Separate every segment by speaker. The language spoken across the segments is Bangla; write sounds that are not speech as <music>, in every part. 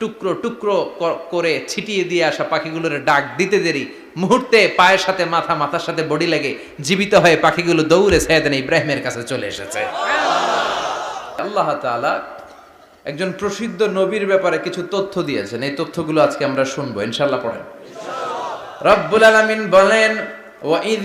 Speaker 1: টুকরো টুকরো করে ছিটিয়ে দিয়ে আসা পাখিগুলোর ডাক দিতে দেরি। মুহূর্তে পায়ের সাথে মাথা, মাথার সাথে বডি লেগে জীবিত হয়ে পাখিগুলো দৌড়ে সাইয়েদান ইব্রাহিমের কাছে চলে এসেছে। আল্লাহ তাআলা একজন প্রসিদ্ধ নবীর ব্যাপারে কিছু তথ্য দিয়েছেন। এই তথ্যগুলো আজকে আমরা শুনব। ইনশাআল্লাহ পড়েন। রব্বুল আলামিন বলেন ওয়াইদ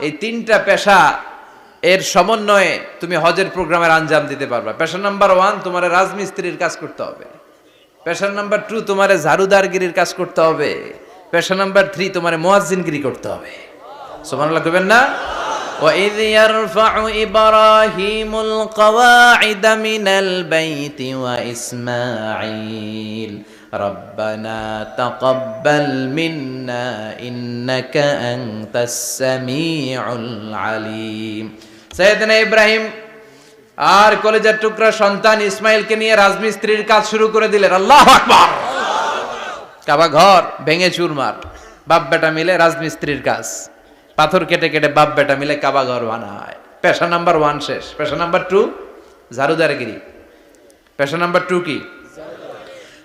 Speaker 1: এই তিনটা পেশা এর সমন্বয়ে তুমি হজের প্রোগ্রামের আঞ্জাম দিতে পারবে পেশা নাম্বার ওয়ান তোমার রাজমিস্ত্রির কাজ করতে হবে পেশা নাম্বার টু তোমার ঝাড়ুদারগিরির কাজ করতে হবে পেশা নাম্বার থ্রি তোমার মোয়াজ্জিনগিরি করতে হবে সুবহানাল্লাহ কইবেন না وإذ يرفع إبراهيم القواعد من البيت وإسماعيل ربنا تقبل منا إنك أنت السميع العليم سيدنا إبراهيم আর কলেজের টুকরা সন্তান ইসমাইলকে নিয়ে রাজমিস্ত্রির কাজ শুরু করে দিলেন আল্লাহ আকবার কাবা ঘর ভেঙে চুরমার বাপ বেটা মিলে রাজমিস্ত্রির কাজ পাথর কেটে কেটে বাপ বেটা মিলে কাবা ঘর বানায় পেশা নাম্বার ওয়ান শেষ পেশা নাম্বার টু ঝাড়ুদারগিরি পেশা নাম্বার টু কি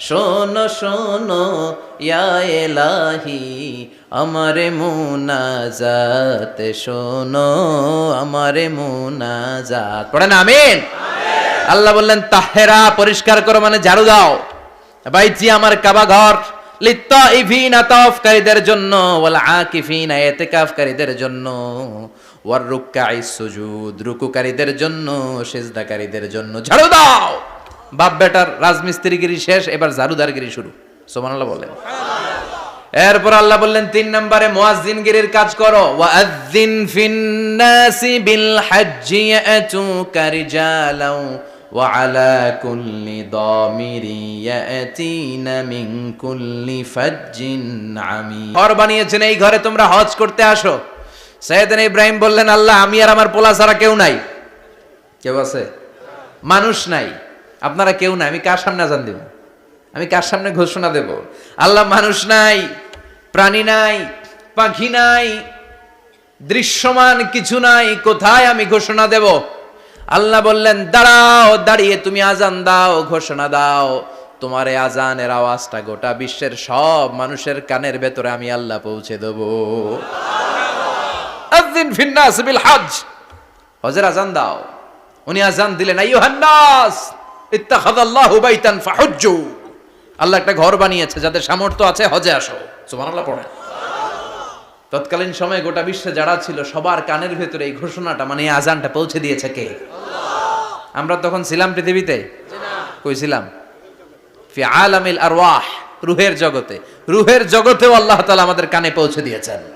Speaker 1: শোনো শোনো এলাহি, আমারে মুনাজাত। শোনো, আমারে মুনাজাত। পড়েন, আমিন। আল্লাহ বললেন, তাহেরা পরিষ্কার করো মানে ঝাড়ু দাও। বাইজি আমার কাবা ঘর লিত্তাইফিনা তাওফকারীদের জন্য, ওয়াল আকিফিনা ইতিকাফকারীদের জন্য, ওয়ার রুকআই সুজুদ রুকুকারীদের জন্য, সিজদাকারীদের জন্য। ঝাড়ু দাও। বাপ বেটার রাজমিস্ত্রিগিরি শেষ, এবার জারুদারগিরি শুরু। সোমানাল্লাহ বলেন। এরপর আল্লাহ বললেন, তিন নম্বরে মুয়াজ্জিনগিরির কাজ করো। ওয়াজ্জিন ফিন্নাসি বিল হাজ্জি ওয়া আলা কুল্লি দামিরি ইয়াতিনা মিন কুল্লি ফাজ্জিন আমি ঘর বানিয়েছেন, এই ঘরে তোমরা হজ করতে আসো। সাইয়েদনা ইব্রাহিম বললেন, আল্লাহ, আমি আর আমার পোলা ছাড়া কেউ নাই। কেউ আছে? মানুষ নাই। আপনারা কেউ নাই, আমি কার সামনে আজান দেব? আমি কার সামনে ঘোষণা দেব? আল্লাহ মানুষ নাই, প্রাণী নাই, পাখি নাই, দৃশ্যমান কিছু নাই, কোথায় আমি ঘোষণা দেব? আল্লাহ বললেন, দাঁড়াও, দাঁড়িয়ে তুমি আজান দাও, ঘোষণা দাও। তোমার এই আজানের আওয়াজটা গোটা বিশ্বের সব মানুষের কানের ভেতরে আমি আল্লাহ পৌঁছে দেব। আযিন ফিন্নাস বিল হজ। হজের আজান দাও। উনি আজান দিলেন আইয়ুহান্নাস আল্লাহ একটা ঘর বানিয়েছে, যাদের সামর্থ্য আছে হজে আসো। সুবহানাল্লাহ পড়েন তৎকালীন সময়ে গোটা বিশ্বে যারা ছিল, সবার কানের ভেতরে এই ঘোষণাটা মানে এই আজানটা পৌঁছে দিয়েছে কে? আমরা তখন ছিলাম পৃথিবীতে? কই ছিলাম? ফি আলামিল আরওয়াহ, রুহের জগতে। রুহের জগতেও আল্লাহ তাআলা আমাদের কানে পৌঁছে দিয়েছেন।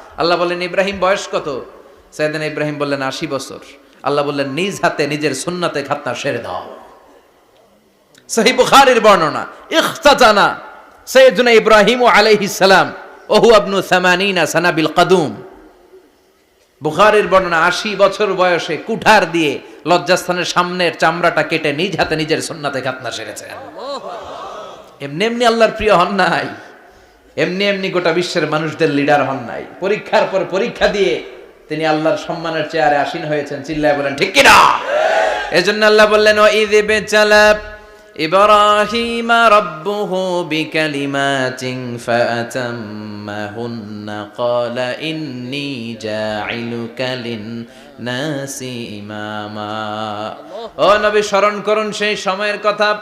Speaker 1: আল্লাহ বললেন ইব্রাহিম, বয়স কত? সাইদিন ইব্রাহিম বললেন, আশি বছর। আল্লাহ বললেন, নিজ হাতে, নিজের সুন্নাতে খাতনা সেরে দাও। সহি বুখারীর বর্ণনা, ইখতাতানা সৈয়দুনা ইব্রাহিম আলাইহিস সালাম ওহু আবনু সামানিনা সানাবিল কাদুম। বুখারের বর্ণনা, আশি বছর বয়সে কুঠার দিয়ে লজ্জাস্থানের সামনের চামড়াটা কেটে নিজ হাতে নিজের সুন্নাতে খাতনা সেরেছেন। এমনি এমনি আল্লাহর প্রিয় হন নাই। এমনি এমনি গোটা বিশ্বের মানুষদের লিডার হন নাই। পরীক্ষার পর পরীক্ষা দিয়ে তিনি আল্লাহর সম্মানের চেয়ারে আসীন হয়েছেন, চিল্লায় বলেন, ঠিক কিনা? এজন্য আল্লাহ বললেন ও ইব্রাহিম রব্বুহু বিকালিমাতিন ক্বালা নাসি ইমামা। ও নবী, স্মরণ করুন সেই সময়ের কথা।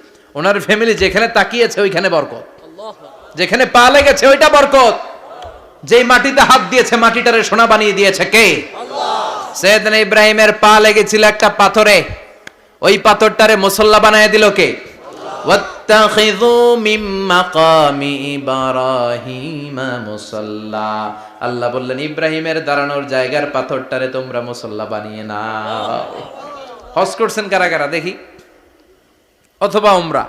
Speaker 1: ওনার ফ্যামিলি যেখানে তাকিয়েছে ওইখানে বরকত। যেখানে পা লেগেছে ওইটা বরকত। যেই মাটিতে হাত দিয়েছে মাটিটারে সোনা বানিয়ে দিয়েছে কে? সৈয়দনা ইব্রাহিমের পা লেগেছিল একটা পাথরে। ওই পাথরটারে মুসল্লা বানায় দিল কে? আল্লাহ। বললেন ইব্রাহিমের দাঁড়ানোর জায়গার পাথরটারে তোমরা মুসল্লা বানিয়ে নাও। হজ করছেন কারা কারা? দেখি। অথবা উমরা।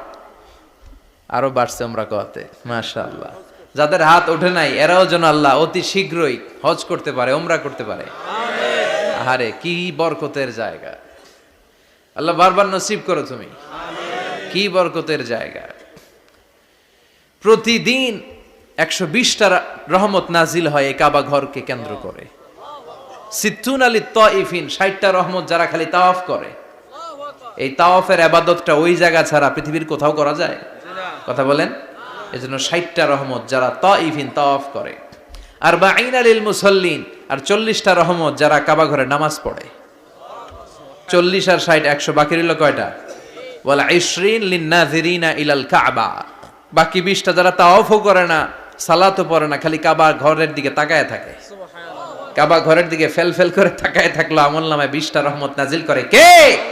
Speaker 1: আরও বাড়ছে উমরা কতে মাশাআল্লাহ। যাদের হাত ওঠে নাই এরাও যেন আল্লাহ অতি শীঘ্রই হজ করতে পারে উমরা করতে পারে। আহারে কি বরকতের জায়গা। আল্লাহ বারবার নসিব করো তুমি। কি বরকতের জায়গা। প্রতিদিন একশো বিশটা রহমত নাজিল হয় এই কাবা ঘরকে কেন্দ্র করে। সিদ্ধুন আলী তইফিন ষাটটা রহমত যারা খালি তাওয়াফ করে। এই তাওয়াফের আবাদতটা ওই জায়গা ছাড়া পৃথিবীর কোথাও করা যায়? কথা বলেন। এই জন্য ষাটটা রহমত যারা তইফিন তাওয়াফ করে। আর বা আইন আলিল মুসল্লিন আর চল্লিশটা রহমত যারা কাবা ঘরে নামাজ পড়ে। চল্লিশ আর ষাট একশো বাকি রইল কয়টা? বলা ইসরিন লিন্নাজিরিনা ইলাল কাবা। বাকি বিশটা যারা তাওয়াফও করে না সালাতও পড়ে না খালি কাবা ঘরের দিকে তাকায় থাকে। কাবা ঘরের দিকে ফেল ফেল করে তাকায় থাকল আমল নামায় বিশটা রহমত নাজিল করে কে?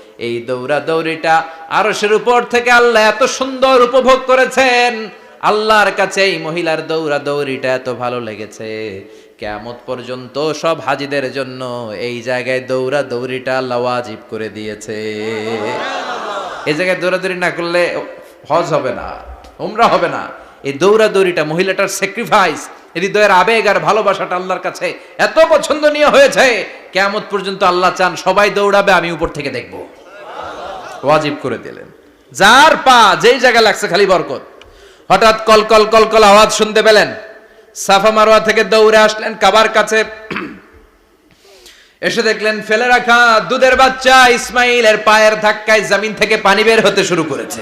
Speaker 1: এই দৌড়া দৌড়িটা আরশের উপর থেকে আল্লাহ এত সুন্দর উপভোগ করেছেন। আল্লাহর কাছে এই মহিলার দৌড়া দৌড়িটা এত ভালো লেগেছে। কেমত পর্যন্ত সব হাজিদের জন্য এই জায়গায় দৌড়া দৌড়িটা আল্লাহ ওয়াজিব করে দিয়েছে। এই জায়গায় দৌড়াদৌড়ি না করলে হজ হবে না, উমরা হবে না। এই দৌড়াদৌড়িটা মহিলাটার স্যাক্রিফাইস হৃদয়ের আবেগ আর ভালোবাসাটা আল্লাহর কাছে এত পছন্দনীয় হয়েছে। কেমত পর্যন্ত আল্লাহ চান সবাই দৌড়াবে, আমি উপর থেকে দেখব। ওয়াজিব করে দিলেন। যার পা যেই জায়গায় লাগছে খালি বরকত। হঠাৎ কল কল কল কল আওয়াজ শুনতে পেলেন। সাফা মারোয়া থেকে দৌড়ে আসলেন কাবার কাছে। <clears throat> এসে দেখলেন ফেলে রাখা দুধের বাচ্চা ইসমাইলের পায়ের ধাক্কায় জমিন থেকে পানি বের হতে শুরু করেছে।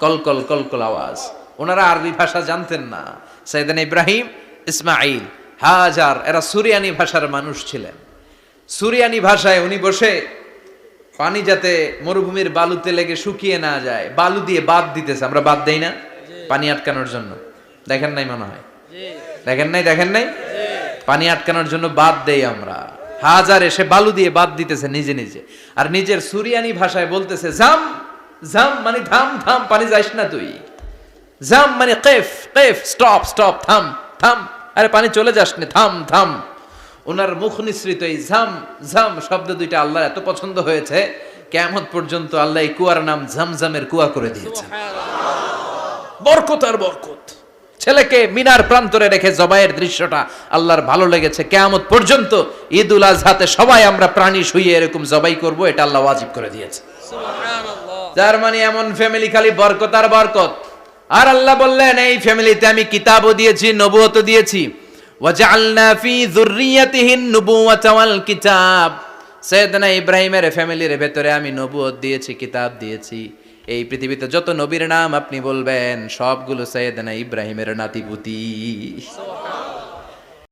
Speaker 1: কল কল কল কল আওয়াজ। ওনারা আরবি ভাষা জানতেন না। সাইদান ইব্রাহিম, ইসমাইল, হাজার, এরা সুরিয়ানি ভাষার মানুষ ছিলেন। সুরিয়ানি ভাষায় উনি বসে পানি যাতে মরুভূমির বালুতে লেগে শুকিয়ে না যায়। বালু দিয়ে বাদ দিতেছে আমরা বাদ দেই না। পানি আটকানোর জন্য। দেখেন নাই মনে হয়? দেখেন নাই দেখেন নাই? পানি আটকানোর জন্য বাদ দেই আমরা। হাজার এসে বালু দিয়ে বাদ দিতেছে নিজে নিজে। আর নিজের সুরিয়ানি ভাষায় বলতেছে জাম জাম মানে থাম থাম পানি যাইস না তুই। জাম মানে কেফ কেফ স্টপ স্টপ থাম থাম আরে পানি চলে যাস না থাম থাম ওনার মুখ নিঃসৃত এই ঝাম ঝাম শব্দ দুইটা আল্লাহ এত পছন্দ হয়েছে কেমন পর্যন্ত আল্লাহ এই কুয়ার নাম ঝামঝামের কুয়া করে দিয়েছেন। বরকত আর বরকত। ছেলেকে মিনার প্রান্তরে রেখে জবাইয়ের দৃশ্যটা আল্লাহর ভালো লেগেছে। কেয়ামত পর্যন্ত ঈদ উল আজহাতে সবাই আমরা প্রাণী শুয়ে এরকম জবাই করব এটা আল্লাহ ওয়াজিব করে দিয়েছে। যার মানে এমন ফ্যামিলি খালি বরকত আর বরকত। আর আল্লাহ বললেন এই ফ্যামিলিতে আমি কিতাবও দিয়েছি নবুয়তও দিয়েছি। কিতাব। ইব্রাহিমের ফ্যামিলির ভেতরে আমি নবুয়ত দিয়েছি, কিতাব দিয়েছি। এই পৃথিবীতে যত নবীর নাম আপনি বলবেন, সবগুলো সৈয়দনা ইব্রাহিমের নাতিপুতি